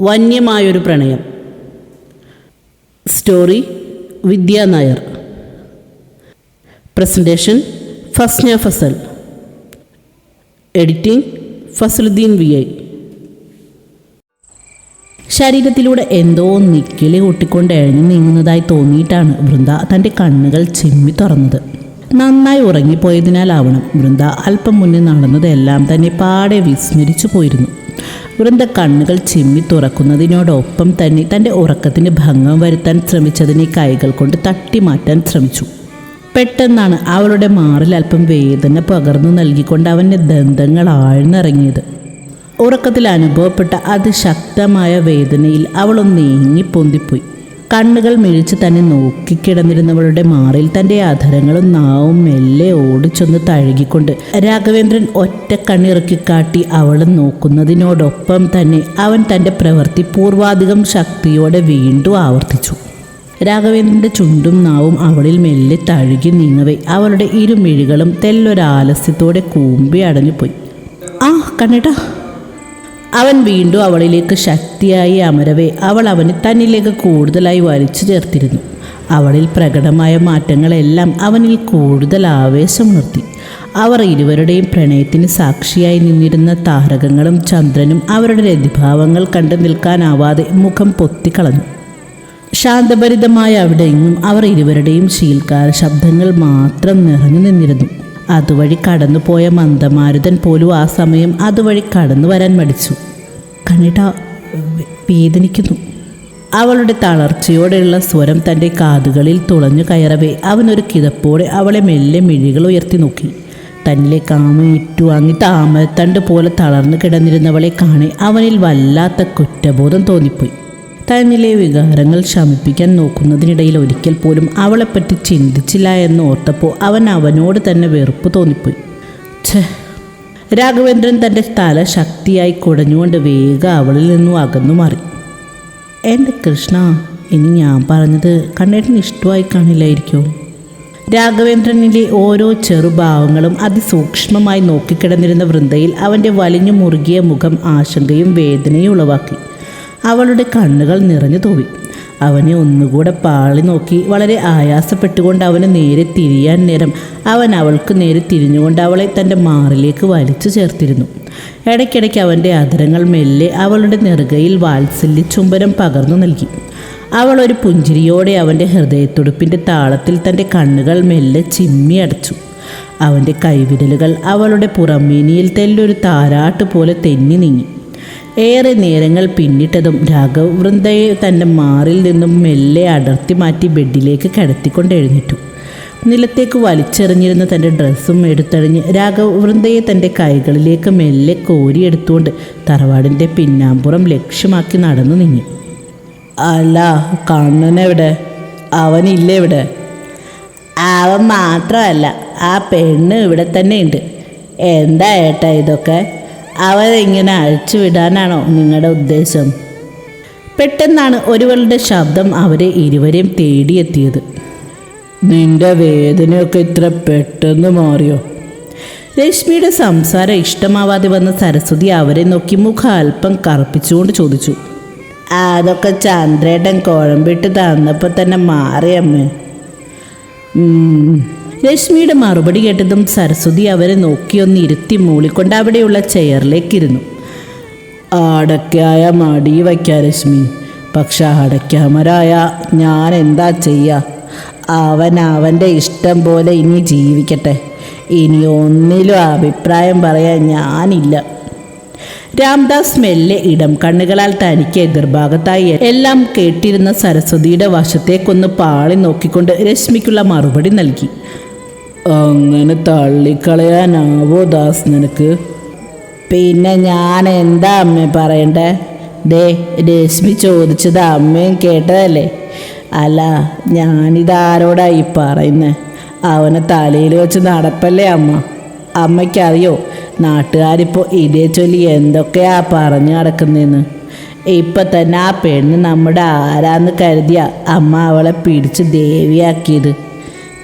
വന്യമായൊരു പ്രണയം. Story Vidya Nair. Presentation Fasna Fasal. Editing Fasaluddin V I. ശരീരത്തിലൂടെ എന്തോ നിക്കിളി ഒട്ടിക്കൊണ്ട് എഴഞ്ഞു നീങ്ങുന്നതായി തോന്നിയിട്ടാണ് വൃന്ദ തന്റെ കണ്ണുകൾ ചിമ്മി തുറന്നത്. നന്നായി ഉറങ്ങിപ്പോയതിനാലാവണം വൃന്ദ അല്പം മുന്നേ നടന്നതെല്ലാം തന്നെ പാടെ വിസ്മരിച്ചു പോയിരുന്നു. വൃന്ദ കണ്ണുകൾ ചിമ്മി തുറക്കുന്നതിനോടൊപ്പം തന്നെ തന്റെ ഉറക്കത്തിന് ഭംഗം വരുത്താൻ ശ്രമിച്ചതിനെ കൈകൾ കൊണ്ട് തട്ടി മാറ്റാൻ ശ്രമിച്ചു. പെട്ടെന്നാണ് അവളുടെ മാറിൽ അല്പം വേദന പകർന്നു നൽകിക്കൊണ്ട് അവന്റെ ദന്തങ്ങൾ ആഴ്ന്നിറങ്ങിയത്. ഉറക്കത്തിൽ അനുഭവപ്പെട്ട അതിശക്തമായ വേദനയിൽ അവളൊന്ന് നീങ്ങി പൊന്തിപ്പോയി. കണ്ണുകൾ മിഴിച്ച് തന്നെ നോക്കിക്കിടന്നിരുന്നവളുടെ മാറിൽ തന്റെ അധരങ്ങളും നാവും മെല്ലെ ഓടിച്ചൊന്ന് തഴുകിക്കൊണ്ട് രാഘവേന്ദ്രൻ ഒറ്റ കണ്ണിറക്കി കാട്ടി അവളെ നോക്കുന്നതിനോടൊപ്പം തന്നെ അവൻ തന്റെ പ്രവൃത്തി പൂർവാധികം ശക്തിയോടെ വീണ്ടും ആവർത്തിച്ചു. രാഘവേന്ദ്രന്റെ ചുണ്ടും നാവും അവളിൽ മെല്ലെ തഴുകി നീങ്ങവേ. അവളുടെ ഇരുമിഴികളും തെല്ലൊരാലസ്യത്തോടെ കൂമ്പി അടഞ്ഞുപോയി. ആ കണ്ണേട്ടാ അവൻ വീണ്ടും അവളിലേക്ക് ശക്തിയായി അമരവേ അവൾ അവന് തന്നിലേക്ക് കൂടുതലായി വലിച്ചു ചേർത്തിരുന്നു. അവളിൽ പ്രകടമായ മാറ്റങ്ങളെല്ലാം അവനിൽ കൂടുതൽ ആവേശം നിർത്തി അവർ ഇരുവരുടെയും പ്രണയത്തിന് സാക്ഷിയായി നിന്നിരുന്ന താരകങ്ങളും ചന്ദ്രനും അവരുടെ രതിഭാവങ്ങൾ കണ്ടു നിൽക്കാനാവാതെ മുഖം പൊത്തിക്കളഞ്ഞു. ശാന്തഭരിതമായ അവിടെയെങ്ങും അവർ ഇരുവരുടെയും ശീൽക്കാര ശബ്ദങ്ങൾ മാത്രം നിറഞ്ഞു നിന്നിരുന്നു. അതുവഴി കടന്നുപോയ മന്ദമാരുതൻ പോലും ആ സമയം അതുവഴി കടന്നു വരാൻ മടിച്ചു. കണ്ണിട്ട വേദനിക്കുന്നു. അവളുടെ തളർച്ചയോടെയുള്ള സ്വരം തന്റെ കാതുകളിൽ തുളഞ്ഞു കയറവേ. അവനൊരു കിതപ്പോടെ അവളെ മെല്ലെ മിഴികൾ ഉയർത്തി നോക്കി. തന്നിലെ കാമ ഏറ്റുവാങ്ങി താമരത്തണ്ട് പോലെ തളർന്നു കിടന്നിരുന്നവളെ കാണെ അവനിൽ വല്ലാത്ത കുറ്റബോധം തോന്നിപ്പോയി. തന്നിലെ വികാരങ്ങൾ ശമിപ്പിക്കാൻ നോക്കുന്നതിനിടയിൽ ഒരിക്കൽ പോലും അവളെപ്പറ്റി ചിന്തിച്ചില്ല എന്ന് ഓർത്തപ്പോൾ അവൻ അവനോട് തന്നെ വെറുപ്പ് തോന്നിപ്പോയി. രാഘവേന്ദ്രൻ തന്റെ തല ശക്തിയായി കുടഞ്ഞുകൊണ്ട് വേഗം അവളിൽ നിന്നും അകന്നു മാറി. എന്റെ കൃഷ്ണ ഇനി ഞാൻ പറഞ്ഞത് കണ്ണേട്ടന് ഇഷ്ടമായി കാണില്ലായിരിക്കോ? രാഘവേന്ദ്രനിലെ ഓരോ ചെറുഭാവങ്ങളും അതിസൂക്ഷ്മമായി നോക്കിക്കിടന്നിരുന്ന വൃന്ദയിൽ അവന്റെ വലിഞ്ഞു മുറുകിയ മുഖം ആശങ്കയും വേദനയും ഉളവാക്കി. അവളുടെ കണ്ണുകൾ നിറഞ്ഞു തോവി. അവനെ ഒന്നുകൂടെ പാളി നോക്കി വളരെ ആയാസപ്പെട്ടുകൊണ്ട് അവന് നേരെ തിരിയാൻ നേരം അവൻ അവൾക്ക് നേരെ തിരിഞ്ഞുകൊണ്ട് അവളെ തന്റെ മാറിലേക്ക് വലിച്ചു ചേർത്തിരുന്നു. ഇടയ്ക്കിടയ്ക്ക് അവന്റെ അധരങ്ങൾ മെല്ലെ അവളുടെ നെറുകയിൽ വാത്സല്യ ചുംബനം പകർന്നു നൽകി. അവൾ ഒരു പുഞ്ചിരിയോടെ അവന്റെ ഹൃദയത്തുടുപ്പിന്റെ താളത്തിൽ തന്റെ കണ്ണുകൾ മെല്ലെ ചിമ്മി അടച്ചു. അവന്റെ കൈവിരലുകൾ അവളുടെ പുറമേനിയിൽ തെല്ലൊരു താരാട്ട് പോലെ തെന്നി നീങ്ങി. ഏറെ നേരങ്ങൾ പിന്നിട്ടതും രാഘവ് വൃന്ദയെ തന്റെ മാറിൽ നിന്നും മെല്ലെ അടർത്തി മാറ്റി ബെഡിലേക്ക് കിടത്തിക്കൊണ്ട് എഴുന്നേറ്റു. നിലത്തേക്ക് വലിച്ചെറിഞ്ഞിരുന്ന തന്റെ ഡ്രസ്സും എടുത്തഴിഞ്ഞ് രാഘവ് വൃന്ദയെ തന്റെ കൈകളിലേക്ക് മെല്ലെ കോരിയെടുത്തുകൊണ്ട് തറവാടിന്റെ പിന്നാമ്പുറം ലക്ഷ്യമാക്കി നടന്നു നീങ്ങി. അല്ല കണ്ണനെവിടെ? അവനില്ല ഇവിടെ അവൻ മാത്രമല്ല ആ പെണ്ണ് ഇവിടെ തന്നെ ഉണ്ട് എന്താ ഏട്ടാ ഇതൊക്കെ? അവരിങ്ങനെ അഴിച്ചുവിടാനാണോ നിങ്ങളുടെ ഉദ്ദേശം? പെട്ടെന്നാണ് ഒരുവളുടെ ശബ്ദം അവരെ ഇരുവരെയും തേടിയെത്തിയത്. നിന്റെ വേദനയൊക്കെ ഇത്ര പെട്ടെന്ന് മാറിയോ? രശ്മിയുടെ സംസാരം ഇഷ്ടമാവാതെ വന്ന സരസ്വതി അവരെ നോക്കി മുഖം അല്പം കറുപ്പിച്ചുകൊണ്ട് ചോദിച്ചു. അതൊക്കെ ചന്ദ്രേട്ടൻ കുഴമ്പിട്ട് തന്നപ്പോൾ തന്നെ മാറിയമ്മേ. രശ്മിയുടെ മറുപടി കേട്ടതും സരസ്വതി അവരെ നോക്കിയൊന്ന് ഇരുത്തി മൂളിക്കൊണ്ട് അവിടെയുള്ള ചെയറിലേക്കിരുന്നു. അടയ്ക്കായ മടി വയ്ക്ക രശ്മി. പക്ഷെ അടയ്ക്കാമരായ ഞാൻ എന്താ ചെയ്യുക അവൻ അവന്റെ ഇഷ്ടം പോലെ ഇനി ജീവിക്കട്ടെ. ഇനി ഒന്നിലും അഭിപ്രായം പറയാൻ ഞാനില്ല. രാംദാസ് മെല്ലെ ഇടം കണ്ണുകളാൽ തനിക്ക് എതിർഭാഗത്തായി എല്ലാം കേട്ടിരുന്ന സരസ്വതിയുടെ വശത്തേക്കൊന്ന് പാളി നോക്കിക്കൊണ്ട് രശ്മിക്കുള്ള മറുപടി നൽകി. അങ്ങനെ തള്ളിക്കളയാനാവോ ദാസ് നിനക്ക്? പിന്നെ ഞാൻ എന്താ അമ്മ പറയണ്ടേ? ദേ രശ്മി ചോദിച്ചത് അമ്മയും കേട്ടതല്ലേ? അല്ല ഞാനിതാരോടായി പറയുന്നേ? അവനെ തലയിൽ വെച്ച് നടപ്പല്ലേ അമ്മ? അമ്മയ്ക്കറിയോ നാട്ടുകാരിപ്പോൾ ഇതേ ചൊല്ലി എന്തൊക്കെയാ പറഞ്ഞു നടക്കുന്നതെന്ന് ഇപ്പം തന്നെ ആ പെണ്ണ് നമ്മുടെ ആരാന്ന് കരുതിയ അമ്മ അവളെ പിടിച്ച് ദേവിയാക്കിയത്.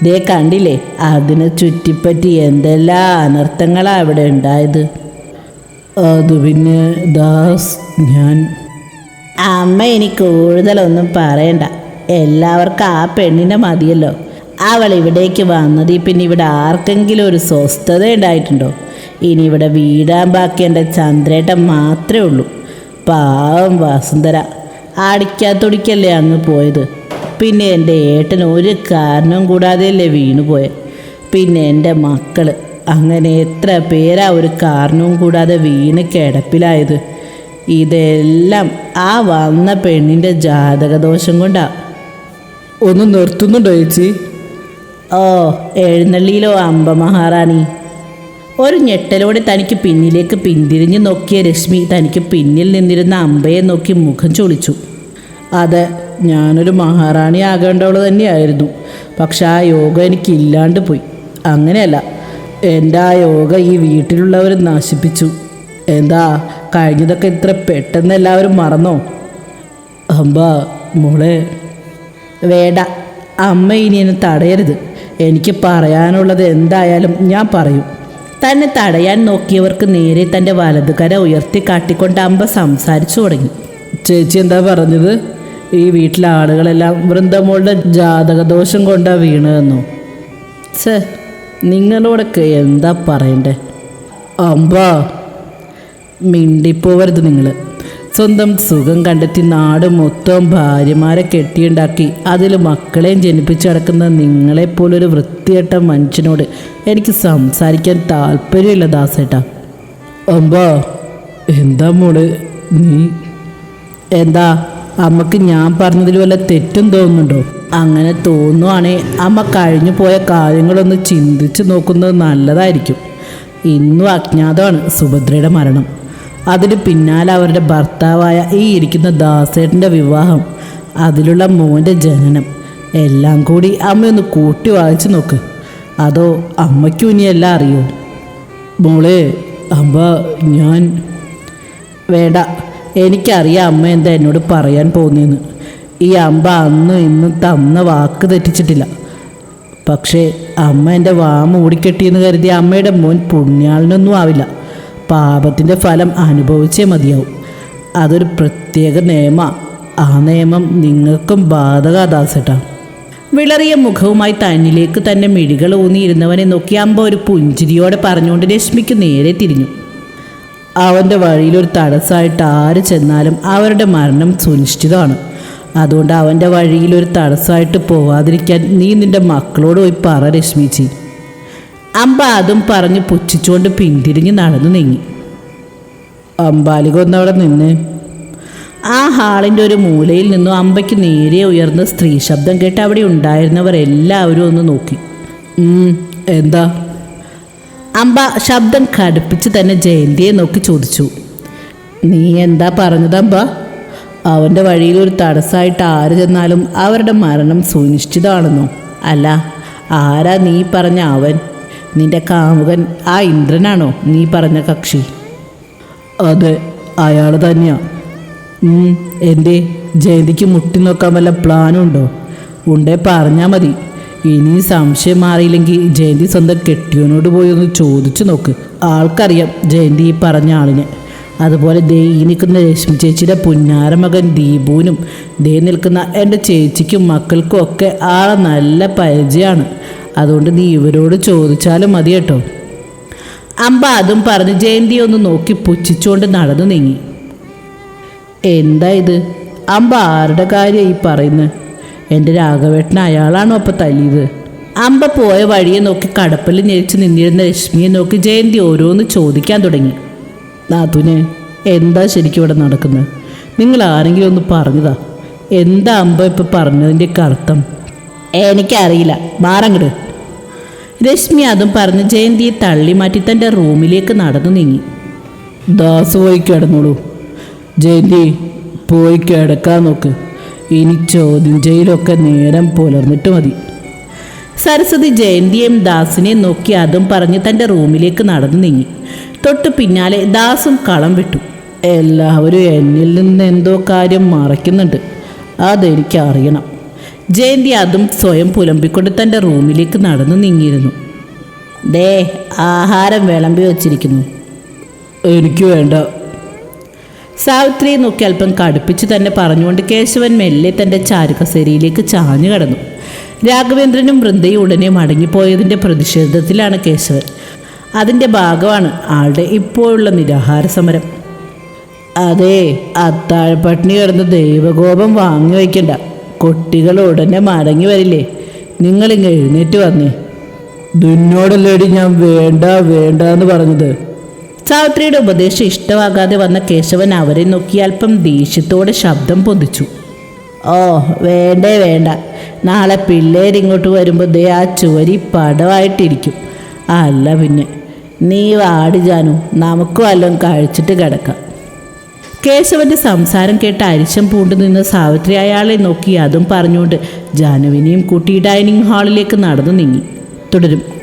ദേ കണ്ടില്ലേ അതിനെ ചുറ്റിപ്പറ്റി എന്തെല്ലാം അനർത്ഥങ്ങളാണ് അവിടെ ഉണ്ടായത്. അത് പിന്നെ ദാസ് ഞാൻ. അമ്മ ഇനി കൂടുതലൊന്നും പറയണ്ട. എല്ലാവർക്കും ആ പെണ്ണിനെ മതിയല്ലോ. അവൾ ഇവിടേക്ക് വന്നത് പിന്നെ ഇവിടെ ആർക്കെങ്കിലും ഒരു സ്വസ്ഥത ഉണ്ടായിട്ടുണ്ടോ? ഇനി ഇവിടെ വീടാൻ ബാക്കി എന്റെ ചന്ദ്രേട്ടൻ മാത്രമേ ഉള്ളൂ. പാവം വസുന്ധര. അടിക്കാത്തൊടിക്കല്ലേ അങ്ങ് പോയത്? പിന്നെ എന്റെ ഏട്ടൻ ഒരു കാരണവും കൂടാതെയല്ലേ വീണുപോയ പിന്നെ എന്റെ മക്കൾ അങ്ങനെ എത്ര പേരാ ഒരു കാരണവും കൂടാതെ വീണ് കിടപ്പിലായത്. ഇതെല്ലാം ആ വന്ന പെണ്ണിന്റെ ജാതകദോഷം കൊണ്ടാ. ഒന്ന് നിർത്തുന്നുണ്ടോ ചേച്ചി? ഓ എഴുന്നള്ളിയിലോ അമ്പ മഹാറാണി ഒരു ഞെട്ടലോടെ തനിക്ക് പിന്നിലേക്ക് പിന്തിരിഞ്ഞ് നോക്കിയ രശ്മി തനിക്ക് പിന്നിൽ നിന്നിരുന്ന അമ്പയെ നോക്കി മുഖം ചൊളിച്ചു. അതെ ഞാനൊരു മഹാറാണി ആകേണ്ടവൾ തന്നെയായിരുന്നു. പക്ഷെ ആ യോഗ എനിക്ക് ഇല്ലാണ്ട് പോയി. അങ്ങനെയല്ല എന്റെ ആ യോഗ ഈ വീട്ടിലുള്ളവർ നശിപ്പിച്ചു. എന്താ കഴിഞ്ഞതൊക്കെ ഇത്ര പെട്ടെന്ന് എല്ലാവരും മറന്നോ? അമ്പ മോളെ. വേണ്ട അമ്മ ഇനി എന്നെ തടയരുത്. എനിക്ക് പറയാനുള്ളത് എന്തായാലും ഞാൻ പറയും. തന്നെ തടയാൻ നോക്കിയവർക്ക് നേരെ തന്റെ വലതുകര ഉയർത്തി കാട്ടിക്കൊണ്ട് അമ്പ സംസാരിച്ചു തുടങ്ങി. ചേച്ചി എന്താ പറഞ്ഞത്? ഈ വീട്ടിലെ ആളുകളെല്ലാം വൃന്ദമോളുടെ ജാതകദോഷം കൊണ്ടാ വീണതെന്നു? സേ നിങ്ങളോടൊക്കെ എന്താ പറയണ്ടേ? അമ്പാ മിണ്ടിപ്പോവരുത് നിങ്ങൾ സ്വന്തം സുഖം കണ്ടെത്തി നാട് മൊത്തം ഭാര്യമാരെ കെട്ടിയുണ്ടാക്കി അതിൽ മക്കളെയും ജനിപ്പിച്ച് നടക്കുന്ന നിങ്ങളെപ്പോലൊരു വൃത്തികെട്ട മനുഷ്യനോട് എനിക്ക് സംസാരിക്കാൻ താല്പര്യമില്ല ദാസേട്ടാ. അമ്പാ എന്താ മോൾ? നീ എന്താ അമ്മയ്ക്ക് ഞാൻ പറഞ്ഞതിൽ വല്ല തെറ്റും തോന്നുന്നുണ്ടോ? അങ്ങനെ തോന്നുവാണെ അമ്മ കഴിഞ്ഞു പോയ കാര്യങ്ങളൊന്ന് ചിന്തിച്ച് നോക്കുന്നത് നല്ലതായിരിക്കും. ഇന്നും അജ്ഞാതമാണ് സുഭദ്രയുടെ മരണം. അതിന് പിന്നാലെ അവരുടെ ഭർത്താവായ ഈ ഇരിക്കുന്ന ദാസേട്ടന്റെ വിവാഹം അതിലുള്ള മോന്റെ ജനനം എല്ലാം കൂടി അമ്മയൊന്ന് കൂട്ടി വായിച്ചു നോക്ക്. അതോ അമ്മയ്ക്കും ഇനിയെല്ലാം അറിയോ? മോളെ അമ്മ ഞാൻ വേണ്ട. എനിക്കറിയാം അമ്മ എന്താ എന്നോട് പറയാൻ പോകുന്നതെന്ന് ഈ അമ്പ അന്നും ഇന്നും തന്ന വാക്ക് തെറ്റിച്ചിട്ടില്ല. പക്ഷേ അമ്മ എന്റെ വാമ ഓടിക്കെട്ടിയെന്ന് കരുതി അമ്മയുടെ മോൻ പുണ്യാളിനൊന്നും ആവില്ല. പാപത്തിന്റെ ഫലം അനുഭവിച്ചേ മതിയാവും. അതൊരു പ്രത്യേക നിയമ. ആ നിയമം നിങ്ങൾക്കും ബാധകാദാസേട്ടാ വിളറിയ മുഖവുമായി തന്നിലേക്ക് തന്നെ മിഴികൾ ഊന്നിയിരുന്നവനെ നോക്കി അമ്പ ഒരു പുഞ്ചിരിയോടെ പറഞ്ഞുകൊണ്ട് രശ്മിക്ക് നേരെ തിരിഞ്ഞു. അവന്റെ വഴിയിലൊരു തടസ്സമായിട്ട് ആര് ചെന്നാലും അവരുടെ മരണം സുനിശ്ചിതമാണ്. അതുകൊണ്ട് അവന്റെ വഴിയിലൊരു തടസ്സമായിട്ട് പോവാതിരിക്കാൻ നീ നിന്റെ മക്കളോട് പോയി പറ രശ്മിച്ചി അമ്പ അതും പറഞ്ഞ് പുച്ഛിച്ചുകൊണ്ട് പിന്തിരിഞ്ഞ് നടന്നു നീങ്ങി. അമ്പാലിക ഒന്നവിടെ നിന്ന്. ആ ഹാളിന്റെ ഒരു മൂലയിൽ നിന്നും അമ്പയ്ക്ക് നേരെ ഉയർന്ന സ്ത്രീ ശബ്ദം കേട്ട് അവിടെ ഉണ്ടായിരുന്നവർ എല്ലാവരും ഒന്ന് നോക്കി. എന്താ? അമ്പ ശബ്ദം കടുപ്പിച്ച് തന്നെ ജയന്തിയെ നോക്കി ചോദിച്ചു. നീ എന്താ പറഞ്ഞത് അമ്പ? അവന്റെ വഴിയിൽ ഒരു തടസ്സമായിട്ട് ആര് ചെന്നാലും അവരുടെ മരണം സുനിശ്ചിതമാണെന്നോ? അല്ല ആരാ നീ പറഞ്ഞ അവൻ? നിന്റെ കാമുകൻ ആ ഇന്ദ്രനാണോ നീ പറഞ്ഞ കക്ഷി? അതെ അയാൾ തന്നെയാ. എന്റെ ജയന്തിക്ക് മുട്ടി നോക്കാൻ വല്ല പ്ലാനുണ്ടോ? ഉണ്ടേ പറഞ്ഞാൽ മതി. ഇനി സംശയം മാറിയില്ലെങ്കിൽ ജയന്തി സ്വന്തം കെട്ടിയോനോട് പോയി ഒന്ന് ചോദിച്ചു നോക്ക്. ആൾക്കറിയാം ജയന്തി ഈ പറഞ്ഞ ആളിനെ. അതുപോലെ ദേ ഈ നിൽക്കുന്ന രശ്മി ചേച്ചിയുടെ പുന്നാര മകൻ ദീപുവിനും ദേ നിൽക്കുന്ന എന്റെ ചേച്ചിക്കും മക്കൾക്കും ഒക്കെ ആളെ നല്ല പരിചയമാണ്. അതുകൊണ്ട് നീ ഇവരോട് ചോദിച്ചാലും മതി കേട്ടോ. അമ്പ അതും പറഞ്ഞ് ജയന്തി ഒന്ന് നോക്കി പുച്ഛിച്ചുകൊണ്ട് നടന്നു നീങ്ങി. എന്താ ഇത്? അമ്പ ആരുടെ കാര്യം ഈ പറയുന്നത് എന്റെ രാഘവേട്ടൻ അയാളാണോ അപ്പം തല്ലിയത് അമ്പ പോയ വഴിയെ നോക്കി കടപ്പിൽ ഞെരിച്ച് നിന്നിരുന്ന രശ്മിയെ നോക്കി ജയന്തി ഓരോന്ന് ചോദിക്കാൻ തുടങ്ങി. നാത്തുനെ എന്താ ശരിക്കും ഇവിടെ നടക്കുന്നത് നിങ്ങൾ ആരെങ്കിലും ഒന്ന് പറഞ്ഞതാ? എന്താ അമ്പ ഇപ്പം പറഞ്ഞതിന്റെ അർത്ഥം? എനിക്കറിയില്ല. മാറങ്ങട് രശ്മി അതും പറഞ്ഞ് ജയന്തിയെ തള്ളി മാറ്റി തന്റെ റൂമിലേക്ക് നടന്നു നീങ്ങി. ദാസ് പോയി കിടന്നോളൂ. ജയന്തി പോയി കിടക്കാൻ നോക്ക്. ഇനി ചോദ്യം ചെയ്യലൊക്കെ നേരം പുലർന്നിട്ട് മതി. സരസ്വതി ജയന്തിയെയും ദാസിനെ നോക്കി അതും പറഞ്ഞ് തന്റെ റൂമിലേക്ക് നടന്നു നീങ്ങി. തൊട്ടു പിന്നാലെ ദാസും കളം വിട്ടു. എല്ലാവരും എന്നിൽ നിന്ന് എന്തോ കാര്യം മറയ്ക്കുന്നുണ്ട്. അതെനിക്ക് അറിയണം ജയന്തി അതും സ്വയം പുലമ്പിക്കൊണ്ട് തന്റെ റൂമിലേക്ക് നടന്നു നീങ്ങിയിരുന്നു. ദേ ആഹാരം വിളമ്പി വച്ചിരിക്കുന്നു. എനിക്ക് വേണ്ട. സാവിത്രിയെ നോക്കി അല്പം കടുപ്പിച്ചു തന്നെ പറഞ്ഞുകൊണ്ട് കേശവൻ മെല്ലെ തന്റെ ചാരുകസേരിയിലേക്ക് ചാഞ്ഞു കടന്നു. രാഘവേന്ദ്രനും വൃന്ദയും ഉടനെ മടങ്ങിപ്പോയതിന്റെ പ്രതിഷേധത്തിലാണ് കേശവൻ. അതിന്റെ ഭാഗമാണ് ആളുടെ ഇപ്പോഴുള്ള നിരാഹാര സമരം. അതെ അത്താഴപ്പട്ടിണി കിടന്ന് ദൈവകോപം വാങ്ങി വയ്ക്കണ്ട. കുട്ടികൾ ഉടനെ മടങ്ങി വരില്ലേ? നിങ്ങളിങ്ങ് എഴുന്നേറ്റ് വന്നേ. നിന്നോടല്ലേടി ഞാൻ വേണ്ട വേണ്ട എന്ന് പറഞ്ഞത്. സാവിത്രിയുടെ ഉപദേശം ഇഷ്ടമാകാതെ വന്ന കേശവൻ അവരെ നോക്കി അല്പം ദേഷ്യത്തോടെ ശബ്ദം പൊതിച്ചു. ഓ വേണ്ടേ വേണ്ട. നാളെ പിള്ളേരിങ്ങോട്ട് വരുമ്പോൾ ദേ ആ ചുവരി പടമായിട്ടിരിക്കും അല്ല പിന്നെ നീ വാടി ജാനു. നമുക്ക് വല്ലതും കഴിച്ചിട്ട് കിടക്കാം. കേശവന്റെ സംസാരം കേട്ട് അരിശം പൂണ്ടു നിന്ന് സാവിത്രി അയാളെ നോക്കി അതും പറഞ്ഞുകൊണ്ട് ജാനുവിനെയും കൂട്ടി ഡൈനിങ് ഹാളിലേക്ക് നടന്നു നീങ്ങി. തുടരും.